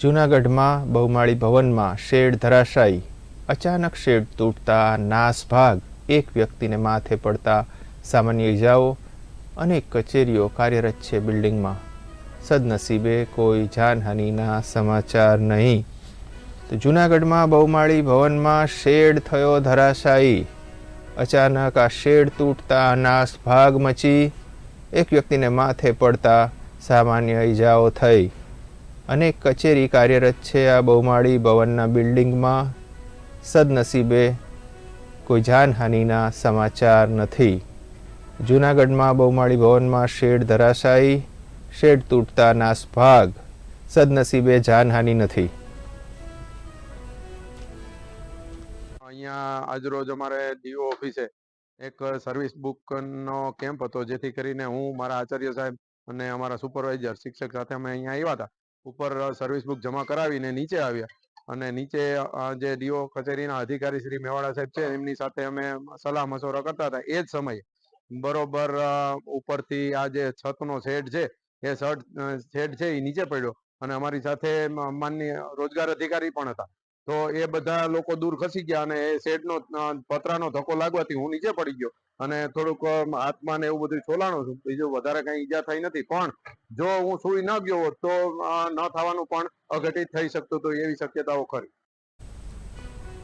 જૂનાગઢમાં બહુમાળી ભવનમાં શેડ ધરાશાયી. અચાનક શેડ તૂટતા નાસભાગ. એક વ્યક્તિને માથે પડતા સામાન્ય ઇજાઓ અનેક કચેરીઓ કાર્યરત છે બિલ્ડિંગમાં. સદનસીબે કોઈ જાનહાનિના સમાચાર નહીં. તો જૂનાગઢમાં બહુમાળી ભવનમાં શેડ થયો ધરાશાયી. અચાનક આ શેડ તૂટતા નાસભાગ મચી. એક વ્યક્તિને માથે પડતા સામાન્ય ઈજાઓ થઈ. અનેક કચેરી કાર્યરત છે આ બહુમાળી ભવનના બિલ્ડિંગમાં. સદનસીબે કોઈ જાનહાનિના સમાચાર નથી. જૂનાગઢમાં બહુમાળી ભવનમાં શેડ ધરાશાયી, શેડ તૂટતા નાસભાગ. સદનસીબે જાનહાનિ નથી. અહીંયા આજરોજ અમારે ડીઓ ઓફિસે એક સર્વિસ બુકનો કેમ્પ હતો, જેથી કરીને હું, મારા આચાર્ય સાહેબ અને અમારા સુપરવાઇઝર, શિક્ષક સાથે અમે અહીંયા આવ્યા હતા. ઉપર સર્વિસ બુક જમા કરાવીને નીચે આવ્યા. અને નીચે જે ડીઓ કચેરીના અધિકારી શ્રી મેવાડા સાહેબ છે, એમની સાથે અમે સલાહ મશોરા કરતા હતા. એ જ સમયે બરોબર ઉપરથી આ જે છતનો શેડ છે, એ શર્ટ શેડ છે એ નીચે પડ્યો. અને અમારી સાથે મ- રોજગાર અધિકારી પણ હતા. તો એ બધા લોકો દૂર ખસી ગયા અને એ શેડનો પતરાનો ધક્કો લાગવાથી હું નીચે પડી ગયો. અને થોડુંક આત્માને એવું બધું છોલાણું છું. બીજું વધારે કઈ ઈજા થઈ નથી. પણ જો હું સુઈ ન ગયો હોત તો ન થવાનું પણ અઘટિત થઈ શકતું હતું એવી શક્યતાઓ ખરી.